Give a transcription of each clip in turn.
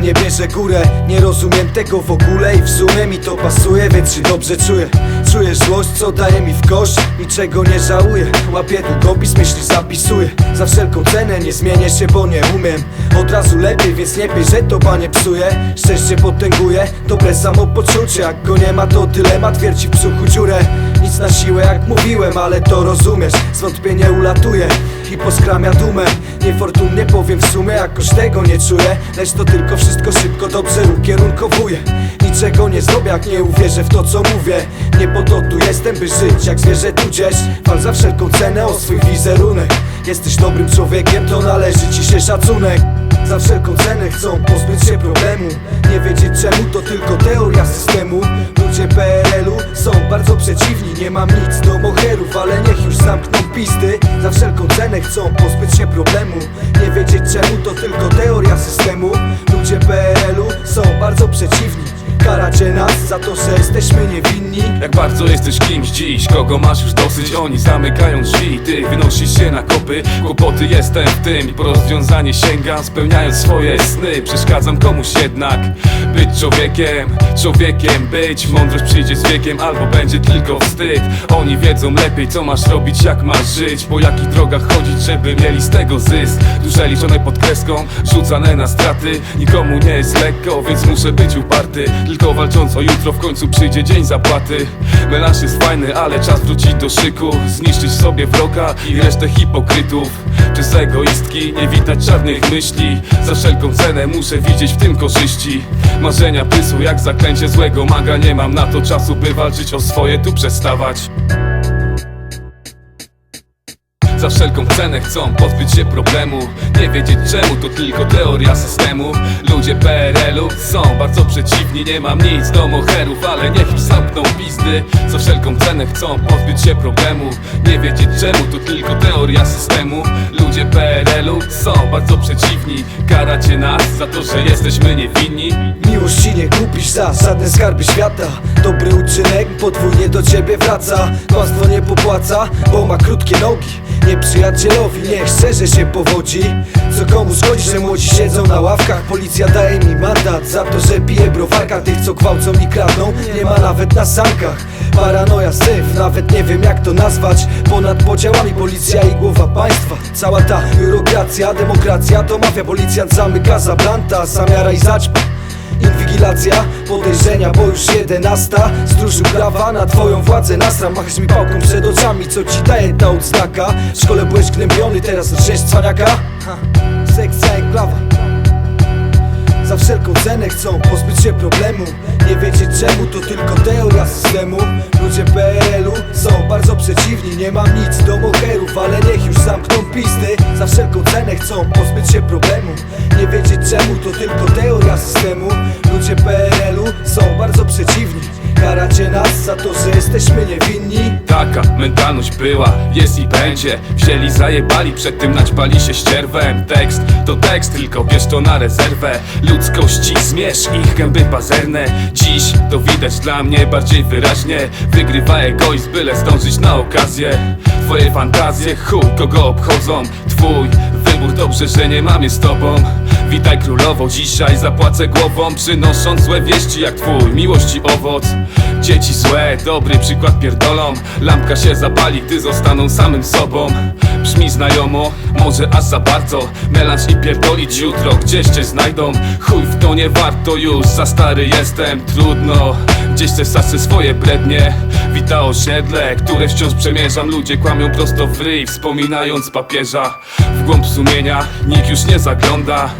nie bierze górę. Nie rozumiem tego w ogóle i w sumie mi to pasuje Więc się dobrze czuję. Czuję złość, co daje mi w kość. Niczego nie żałuję. Łapię długopis, myśli zapisuję. Za wszelką cenę nie zmienię się, bo nie umiem. Od razu lepiej, więc nie pij, że to banie psuje. Szczęście potęguje, dobre samopoczucie Jak go nie ma, to dylemat wierci w brzuchu dziurę Nic na siłę, jak mówiłem, ale to rozumiesz. Zwątpienie ulatuje i poskramia dumę. Niefortunnie powiem w sumie, jakoś tego nie czuję. Lecz to tylko wszystko szybko, dobrze ukierunkowuje. Niczego nie zrobię, jak nie uwierzę w to, co mówię. Nie po to tu jestem, by żyć jak zwierzę tudzież. Wal za wszelką cenę o swój wizerunek. Jesteś dobrym człowiekiem, to należy ci się szacunek. Za wszelką cenę chcą pozbyć się problemu. Nie wiedzieć czemu, to tylko teoria systemu. Ludzie Nie mam nic do moherów, ale niech już zamkną pisty. Za wszelką cenę chcą pozbyć się problemu. Nie wiedzieć czemu, to tylko teoria systemu. Ludzie PRL-u są bardzo przeciwni. Karacie nas za to, że jesteśmy niewinni. Jak bardzo jesteś kimś dziś, kogo masz już dosyć Oni zamykają drzwi, ty wynosisz się na kopy Kłopoty jestem w tym. I po rozwiązanie sięgam Spełniając swoje sny, przeszkadzam komuś jednak Być człowiekiem, człowiekiem być. Mądrość przyjdzie z wiekiem albo będzie tylko wstyd. Oni wiedzą lepiej co masz robić, jak masz żyć. Po jakich drogach chodzić, żeby mieli z tego zysk? Duże liczone pod kreską, rzucane na straty. Nikomu nie jest lekko, więc muszę być uparty. Tylko walcząc o jutro w końcu przyjdzie dzień zapłaty. Melanż jest fajny, ale czas wrócić do szyku. Zniszczyć sobie wroga i resztę hipokrytów. Przez egoistki nie witać czarnych myśli? Za wszelką cenę muszę widzieć w tym korzyści. Marzenia prysł jak zaklęcie złego maga. Nie mam na to czasu by walczyć o swoje tu przestawać. Za wszelką cenę chcą pozbyć się problemu. Nie wiedzieć czemu, to tylko teoria systemu Ludzie PRL-u są bardzo przeciwni. Nie mam nic do moherów, ale niech już zamkną pizdy. Za wszelką cenę chcą pozbyć się problemu. Nie wiedzieć czemu, to tylko teoria systemu. Ludzie PRL-u są bardzo przeciwni. Karacie nas za to, że jesteśmy niewinni. Miłości nie kupisz za żadne skarby świata. Dobry uczynek podwójnie do ciebie wraca. Kłamstwo nie popłaca, bo ma krótkie nogi Nieprzyjacielowi. Niech szczerze się powodzi. Co komu szkodzi, że młodzi siedzą na ławkach? Policja daje mi mandat za to, że piję browarka. Tych co gwałcą i kradną, nie ma nawet na sankach. Paranoja, syf, nawet nie wiem jak to nazwać. Ponad podziałami policja i głowa państwa. Cała ta biurokracja, demokracja to mafia. Policjant zamyka zablanta, zamiara i zaćpa Inwigilacja, podejrzenia, bo już jedenasta Stróżył prawa na twoją władzę Nasram, machasz mi pałką przed oczami Co ci daje ta odznaka? W szkole byłeś gnębiony, teraz lżesz cwaniaka? Ha, sekcja enklawa za wszelką cenę chcą pozbyć się problemu. Nie wiedzieć czemu, to tylko teoria systemu. Ludzie PRL-u są bardzo przeciwni Nie mam nic do moherów, ale niech już zamkną pisty Za wszelką cenę chcą pozbyć się problemu. Nie wiedzieć czemu, to tylko teoria systemu. Ludzie PRL-u są bardzo przeciwni Karacie nas za to, że jesteśmy niewinni. Taka mentalność była, jest i będzie. Wzięli, zajebali, przed tym naćpali się ścierwem. Tekst to tekst, tylko bierz to na rezerwę. Ludzkości zmierz ich gęby pazerne Dziś to widać dla mnie bardziej wyraźnie. Wygrywa egoizm, byle zdążyć na okazję. Twoje fantazje, chuj, kogo obchodzą? Twój wybór, dobrze, że nie mam je z tobą Witaj królowo, dzisiaj zapłacę głową Przynosząc złe wieści jak twój miłości owoc. Dzieci złe, dobry przykład pierdolą. Lampka się zapali, gdy zostaną samym sobą. Brzmi znajomo, może aż za bardzo. Melanż i pierdolić jutro, gdzieś cię znajdą. Chuj w to nie warto już, za stary jestem Trudno, gdzieś też zasy swoje brednie. Wita osiedle, które wciąż przemierzam. Ludzie kłamią prosto w ryj, wspominając papieża. W głąb sumienia nikt już nie zagląda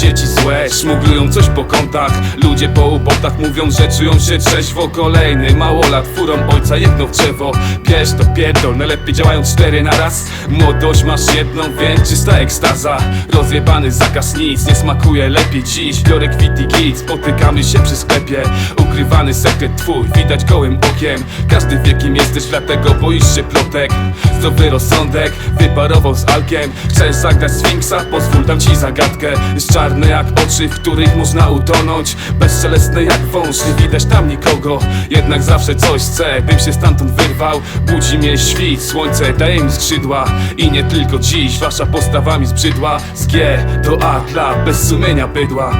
Dzieci złe, szmuglują coś po kątach. Ludzie po ubotach mówią, że czują się trzeźwo. Kolejny małolat furą ojca jedno w drzewo. Bierz to pierdol, najlepiej działają cztery na raz. Młodość masz jedną, więc czysta ekstaza. Rozjebany zakaz nic, nie smakuje lepiej dziś. Biorę kwit i git, spotykamy się przy sklepie. Ukrywany sekret twój, widać gołym okiem. Każdy wie kim jesteś, dlatego boisz się plotek. Zdrowy rozsądek, wyparował z alkiem. Chcesz zagrać Sfinksa? Pozwól dam ci zagadkę. Jest czarny jak oczy, w których można utonąć. Bezszelestny jak wąż, nie widać tam nikogo. Jednak zawsze coś chcę, bym się stamtąd wyrwał. Budzi mnie świt, słońce daje mi skrzydła. I nie tylko dziś, wasza postawa mi zbrzydła. Z G do A dla bez sumienia bydła